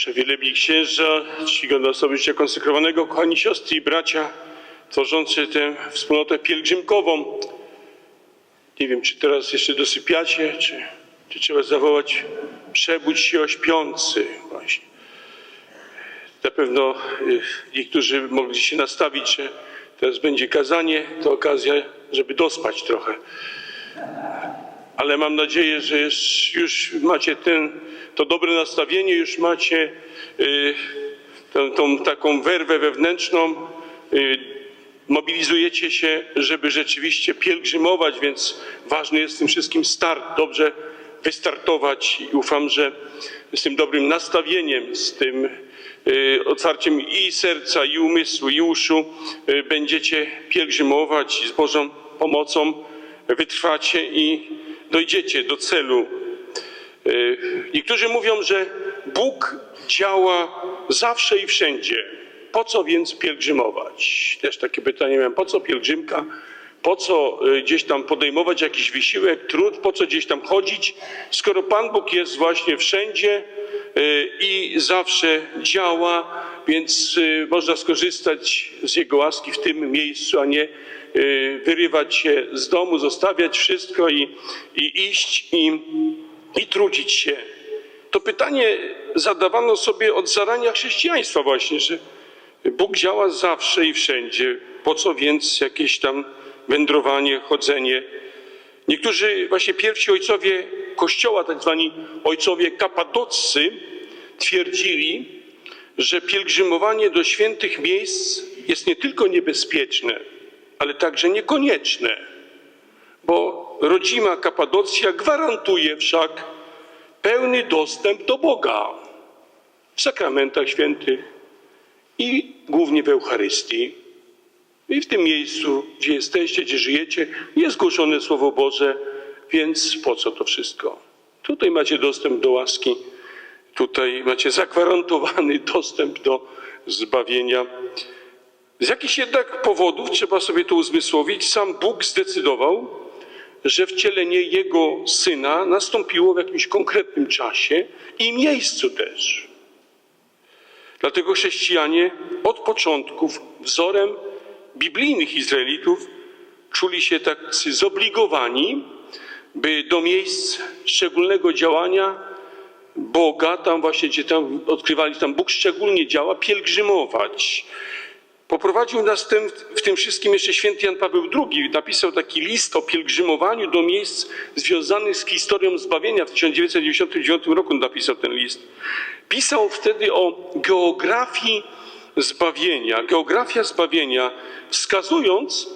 Jeszcze wielebni księża, czcigodne osoby życia konsekrowanego, kochani siostry i bracia, tworzący tę wspólnotę pielgrzymkową. Nie wiem, czy teraz jeszcze dosypiacie, czy, czy trzeba zawołać przebudź się o śpiący właśnie. Na pewno y, niektórzy mogli się nastawić, że teraz będzie kazanie, to okazja, żeby dospać trochę. Ale mam nadzieję, że już, już macie ten, to dobre nastawienie, już macie y, tą, tą taką werwę wewnętrzną, y, mobilizujecie się, żeby rzeczywiście pielgrzymować, więc ważny jest w tym wszystkim start, dobrze wystartować i ufam, że z tym dobrym nastawieniem, z tym y, otwarciem i serca, i umysłu, i uszu y, będziecie pielgrzymować i z Bożą pomocą wytrwacie i dojdziecie do celu. Y, Niektórzy mówią, że Bóg działa zawsze i wszędzie. Po co więc pielgrzymować? Też takie pytanie miałem. Po co pielgrzymka? Po co y, gdzieś tam podejmować jakiś wysiłek, trud? Po co gdzieś tam chodzić? Skoro Pan Bóg jest właśnie wszędzie y, i zawsze działa, więc y, można skorzystać z Jego łaski w tym miejscu, a nie y, wyrywać się z domu, zostawiać wszystko i, i iść i, i trudzić się. To pytanie zadawano sobie od zarania chrześcijaństwa właśnie, że Bóg działa zawsze i wszędzie. Po co więc jakieś tam wędrowanie, chodzenie? Niektórzy właśnie pierwsi ojcowie Kościoła, tak zwani ojcowie kapadoccy, twierdzili, że pielgrzymowanie do świętych miejsc jest nie tylko niebezpieczne, ale także niekonieczne, bo rodzima Kapadocja gwarantuje wszak pełny dostęp do Boga w sakramentach świętych i głównie w Eucharystii. I w tym miejscu, gdzie jesteście, gdzie żyjecie, jest głoszone Słowo Boże, więc po co to wszystko? Tutaj macie dostęp do łaski, tutaj macie zagwarantowany dostęp do zbawienia. Z jakichś jednak powodów, trzeba sobie to uzmysłowić, sam Bóg zdecydował, że wcielenie Jego Syna nastąpiło w jakimś konkretnym czasie i miejscu też. Dlatego chrześcijanie od początków wzorem biblijnych Izraelitów czuli się tacy zobligowani, by do miejsc szczególnego działania Boga, tam właśnie, gdzie tam odkrywali, tam Bóg szczególnie działa, pielgrzymować. Poprowadził nas tym, w tym wszystkim jeszcze święty Jan Paweł II. Napisał taki list o pielgrzymowaniu do miejsc związanych z historią zbawienia. W 1999 roku napisał ten list. Pisał wtedy o geografii zbawienia. Geografia zbawienia, wskazując,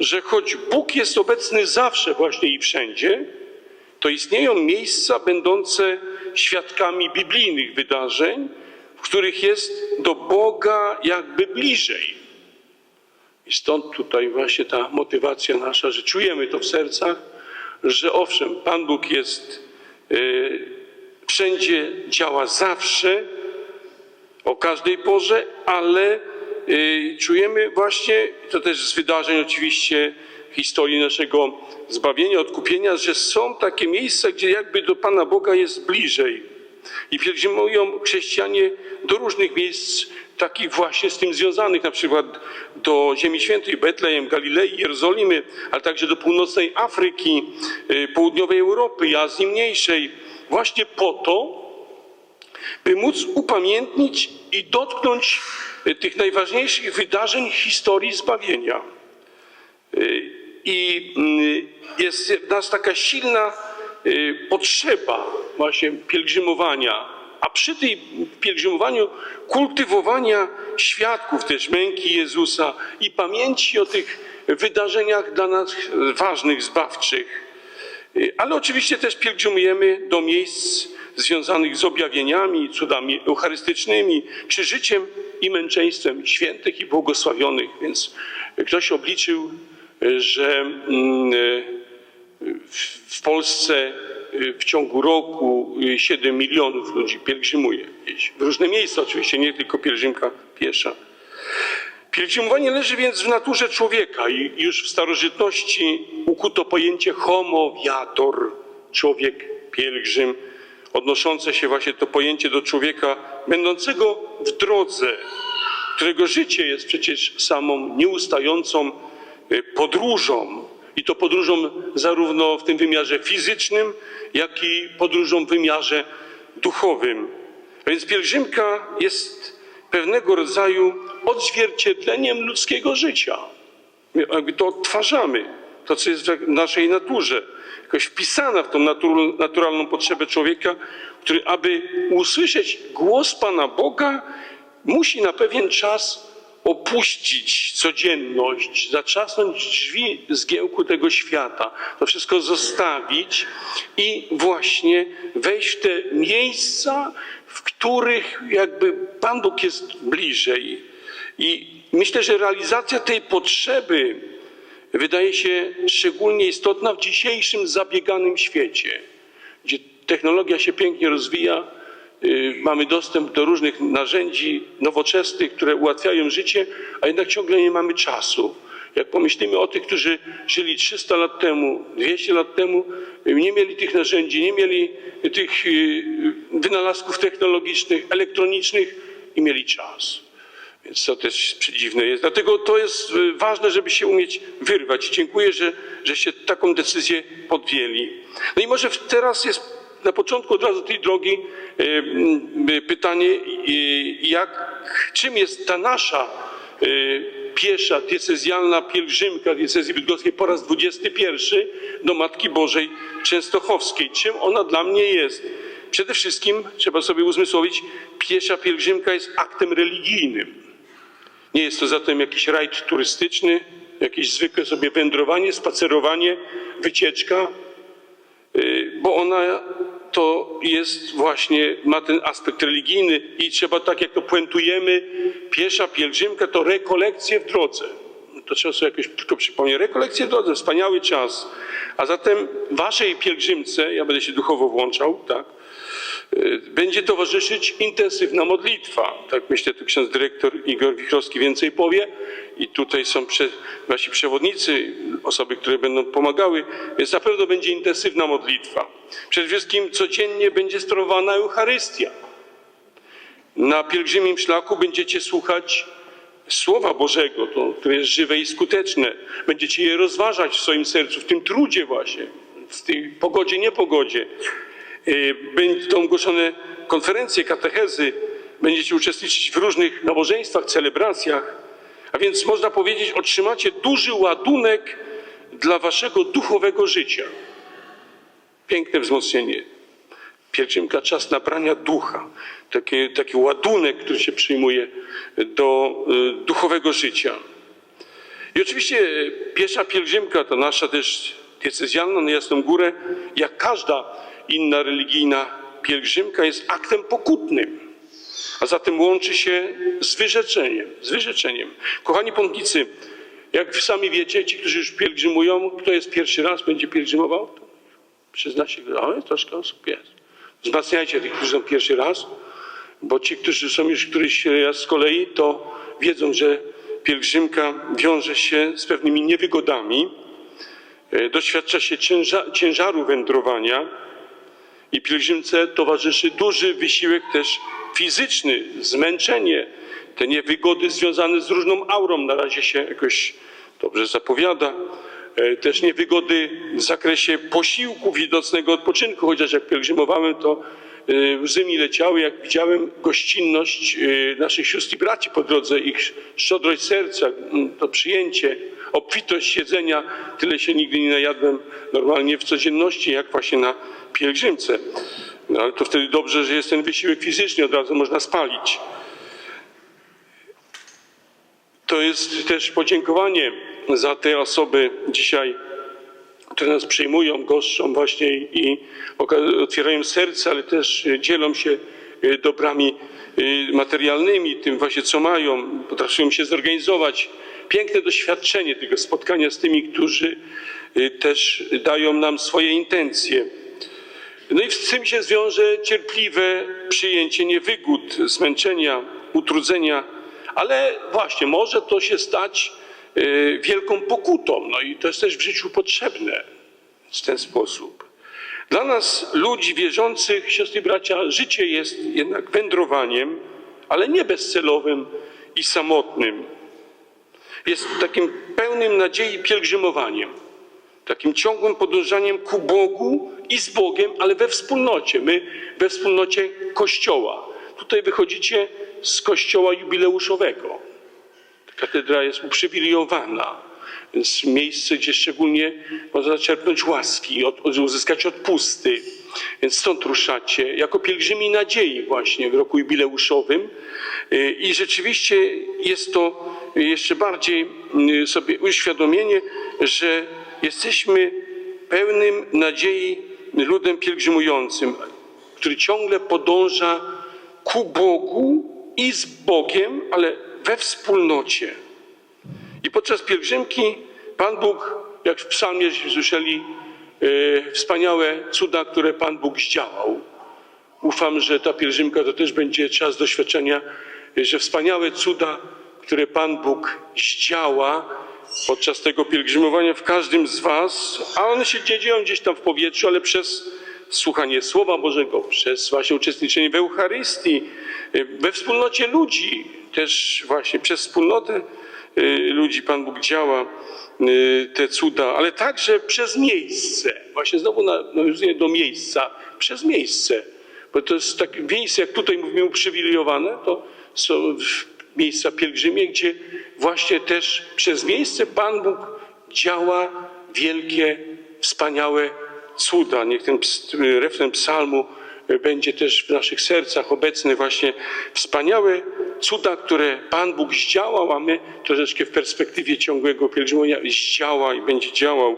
że choć Bóg jest obecny zawsze właśnie i wszędzie, to istnieją miejsca będące świadkami biblijnych wydarzeń, w których jest do Boga jakby bliżej. I stąd tutaj właśnie ta motywacja nasza, że czujemy to w sercach, że owszem, Pan Bóg jest y, wszędzie, działa zawsze, o każdej porze, ale y, czujemy właśnie, to też z wydarzeń oczywiście historii naszego zbawienia, odkupienia, że są takie miejsca, gdzie jakby do Pana Boga jest bliżej. I pielgrzymują chrześcijanie do różnych miejsc, takich właśnie z tym związanych, na przykład do Ziemi Świętej, Betlejem, Galilei, Jerozolimy, ale także do północnej Afryki, y, południowej Europy Azji Mniejszej, właśnie po to, by móc upamiętnić i dotknąć y, tych najważniejszych wydarzeń historii zbawienia. I y, jest w nas taka silna y, potrzeba właśnie pielgrzymowania, a przy tej pielgrzymowaniu kultywowania świadków też męki Jezusa i pamięci o tych wydarzeniach dla nas ważnych, zbawczych. Y, Ale oczywiście też pielgrzymujemy do miejsc związanych z objawieniami, cudami eucharystycznymi, czy życiem i męczeństwem świętych i błogosławionych. Więc ktoś obliczył, że mm, y, w- Polsce y, w ciągu roku y, 7 milionów ludzi pielgrzymuje. W różne miejsca oczywiście, nie tylko pielgrzymka piesza. Pielgrzymowanie leży więc w naturze człowieka i już w starożytności ukuto pojęcie homo viator, człowiek pielgrzym. odnoszące się właśnie to pojęcie do człowieka będącego w drodze, którego życie jest przecież samą nieustającą y, podróżą. I to podróżą zarówno w tym wymiarze fizycznym, jak i podróżą w wymiarze duchowym. A więc pielgrzymka jest pewnego rodzaju odzwierciedleniem ludzkiego życia. My jakby to odtwarzamy, to co jest w naszej naturze, jakoś wpisana w tą natur, naturalną potrzebę człowieka, który aby usłyszeć głos Pana Boga, musi na pewien czas opuścić codzienność, zatrzasnąć drzwi zgiełku tego świata, to wszystko zostawić i właśnie wejść w te miejsca, w których jakby Pan Bóg jest bliżej. I myślę, że realizacja tej potrzeby wydaje się szczególnie istotna w dzisiejszym zabieganym świecie, gdzie technologia się pięknie rozwija, mamy dostęp do różnych narzędzi nowoczesnych, które ułatwiają życie, a jednak ciągle nie mamy czasu. Jak pomyślimy o tych, którzy żyli 300 lat temu, 200 lat temu, y, nie mieli tych narzędzi, nie mieli tych y, wynalazków technologicznych, elektronicznych i mieli czas. Więc to też przedziwne jest. Dlatego to jest y, ważne, żeby się umieć wyrwać. Dziękuję, że, żeście taką decyzję podjęli. No i może teraz jest na początku od razu tej drogi y, y, pytanie, y, jak, czym jest ta nasza piesza diecezjalna pielgrzymka diecezji bydgoskiej po raz 21 do Matki Bożej Częstochowskiej. Czym ona dla mnie jest? Przede wszystkim trzeba sobie uzmysłowić, piesza pielgrzymka jest aktem religijnym. Nie jest to zatem jakiś rajd turystyczny, jakieś zwykłe sobie wędrowanie, spacerowanie, wycieczka, bo ona to jest właśnie, ma ten aspekt religijny i trzeba tak jak to puentujemy, piesza pielgrzymka to rekolekcje w drodze. To trzeba sobie jakoś tylko przypomnieć. Rekolekcje w drodze, wspaniały czas. A zatem waszej pielgrzymce, ja będę się duchowo włączał, tak, będzie towarzyszyć intensywna modlitwa. Tak myślę, tu ksiądz dyrektor Igor Wichrowski więcej powie i tutaj są prze, nasi przewodnicy, osoby, które będą pomagały, więc na pewno będzie intensywna modlitwa. Przede wszystkim codziennie będzie sprawowana Eucharystia. Na pielgrzymim szlaku będziecie słuchać Słowa Bożego, to, jest żywe i skuteczne. Będziecie je rozważać w swoim sercu, w tym trudzie właśnie, w tej pogodzie, niepogodzie. Y, Będą ogłoszone konferencje, katechezy, będziecie uczestniczyć w różnych nabożeństwach, celebracjach, a więc można powiedzieć, otrzymacie duży ładunek dla waszego duchowego życia. Piękne wzmocnienie. Pielgrzymka, czas nabrania ducha, taki, taki ładunek, który się przyjmuje do y, duchowego życia. I oczywiście y, piesza pielgrzymka to nasza też diecezjalna na Jasną Górę, jak każda inna religijna pielgrzymka jest aktem pokutnym, a zatem łączy się z wyrzeczeniem. Z wyrzeczeniem. Kochani pątnicy, jak sami wiecie, ci, którzy już pielgrzymują, kto jest pierwszy raz, będzie pielgrzymował? Przyzna się, ale troszkę osób jest. Wzmacniajcie tych, którzy są pierwszy raz, bo ci, którzy są już któryś raz z kolei, to wiedzą, że pielgrzymka wiąże się z pewnymi niewygodami, E, doświadcza się cięża, ciężaru wędrowania i pielgrzymce towarzyszy duży wysiłek też fizyczny, zmęczenie, te niewygody związane z różną aurą na razie się jakoś dobrze zapowiada. E, Też niewygody w zakresie posiłków i nocnego odpoczynku, chociaż jak pielgrzymowałem, to e, łzy mi leciały, jak widziałem gościnność e, naszych sióstr i braci po drodze, ich szczodrość serca, to przyjęcie, obfitość jedzenia. Tyle się nigdy nie najadłem normalnie w codzienności, jak właśnie na pielgrzymce. No ale to wtedy dobrze, że jest ten wysiłek fizyczny, od razu można spalić. To jest też podziękowanie za te osoby dzisiaj, które nas przyjmują, goszczą właśnie i otwierają serce, ale też dzielą się y, dobrami y, materialnymi, tym właśnie co mają, potrafią się zorganizować. Piękne doświadczenie tego spotkania z tymi, którzy y, też dają nam swoje intencje. No i z tym się wiąże cierpliwe przyjęcie niewygód, zmęczenia, utrudzenia, ale właśnie może to się stać y, wielką pokutą. No i to jest też w życiu potrzebne w ten sposób. Dla nas, ludzi wierzących, siostry bracia, życie jest jednak wędrowaniem, ale nie bezcelowym i samotnym. Jest takim pełnym nadziei pielgrzymowaniem, takim ciągłym podążaniem ku Bogu i z Bogiem, ale we wspólnocie. My we wspólnocie Kościoła. Tutaj wychodzicie z Kościoła jubileuszowego. Katedra jest uprzywilejowana, więc miejsce, gdzie szczególnie można zaczerpnąć łaski, od, uzyskać odpusty. Więc stąd ruszacie jako pielgrzymi nadziei właśnie w roku jubileuszowym. Y, I rzeczywiście jest to jeszcze bardziej y, sobie uświadomienie, że jesteśmy pełnym nadziei ludem pielgrzymującym, który ciągle podąża ku Bogu i z Bogiem, ale we wspólnocie. I podczas pielgrzymki Pan Bóg, jak w psalmie słyszeli, e, wspaniałe cuda, które Pan Bóg zdziałał. Ufam, że ta pielgrzymka to też będzie czas doświadczenia, że wspaniałe cuda, które Pan Bóg zdziała podczas tego pielgrzymowania w każdym z Was, a one się dzieją gdzieś tam w powietrzu, ale przez słuchanie Słowa Bożego, przez właśnie uczestniczenie w Eucharystii, we wspólnocie ludzi, też właśnie przez wspólnotę y, ludzi Pan Bóg działa y, te cuda, ale także przez miejsce. Właśnie znowu na- nawiązuję do miejsca, przez miejsce. Bo to jest takie miejsce, jak tutaj mówimy, uprzywilejowane, to są w- miejsca pielgrzymie, gdzie właśnie też przez miejsce Pan Bóg działa wielkie, wspaniałe cuda. Niech ten refren psalmu y, będzie też w naszych sercach obecny właśnie wspaniałe cuda, które Pan Bóg zdziałał, a my troszeczkę w perspektywie ciągłego pielgrzymowania zdziała i będzie działał.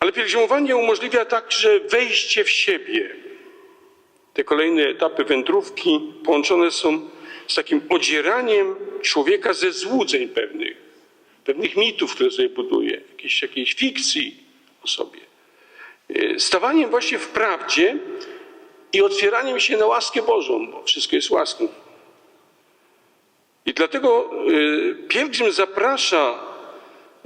Ale pielgrzymowanie umożliwia także wejście w siebie. Te kolejne etapy wędrówki połączone są z takim odzieraniem człowieka ze złudzeń pewnych, pewnych mitów, które sobie buduje, jakiejś, jakiejś fikcji o sobie. Y, Stawaniem właśnie w prawdzie i otwieraniem się na łaskę Bożą, bo wszystko jest łaską. I dlatego y, pielgrzym zaprasza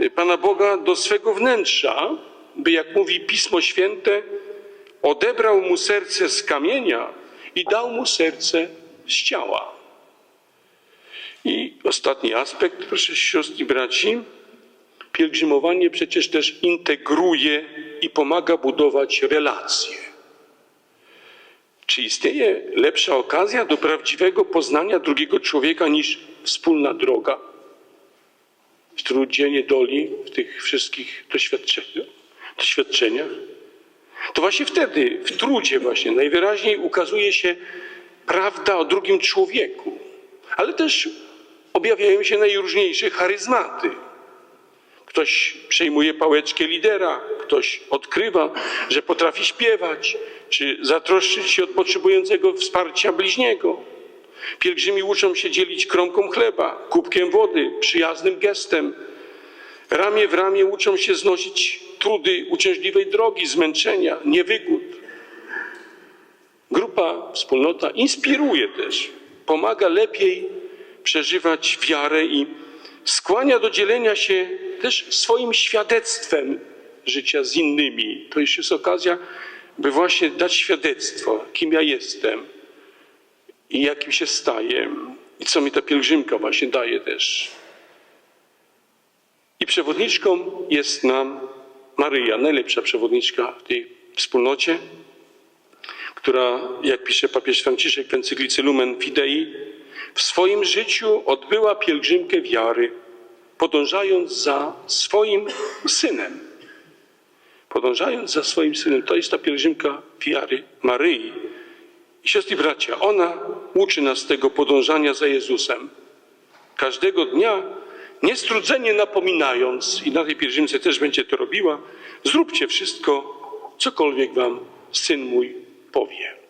y, Pana Boga do swego wnętrza, by jak mówi Pismo Święte, odebrał mu serce z kamienia i dał mu serce z ciała. I ostatni aspekt, proszę siostry i braci, pielgrzymowanie przecież też integruje i pomaga budować relacje. Czy istnieje lepsza okazja do prawdziwego poznania drugiego człowieka niż wspólna droga? W trudzie, niedoli, w tych wszystkich doświadczeniach, doświadczeniach? To właśnie wtedy, w trudzie właśnie, najwyraźniej ukazuje się prawda o drugim człowieku, ale też objawiają się najróżniejsze charyzmaty. Ktoś przejmuje pałeczkę lidera, ktoś odkrywa, że potrafi śpiewać, czy zatroszczyć się od potrzebującego wsparcia bliźniego. Pielgrzymi uczą się dzielić kromką chleba, kubkiem wody, przyjaznym gestem. Ramię w ramię uczą się znosić trudy uciążliwej drogi, zmęczenia, niewygód. Grupa, wspólnota inspiruje też, pomaga lepiej przeżywać wiarę i skłania do dzielenia się też swoim świadectwem życia z innymi. To już jest okazja, by właśnie dać świadectwo, kim ja jestem i jakim się staję i co mi ta pielgrzymka właśnie daje też. I przewodniczką jest nam Maryja, najlepsza przewodniczka w tej wspólnocie, która, jak pisze papież Franciszek w encyklice Lumen Fidei, w swoim życiu odbyła pielgrzymkę wiary, podążając za swoim synem. Podążając za swoim synem, to jest ta pielgrzymka wiary Maryi. I siostry bracia, ona uczy nas tego podążania za Jezusem. Każdego dnia, niestrudzenie napominając, i na tej pielgrzymce też będzie to robiła, zróbcie wszystko, cokolwiek wam syn mój powie.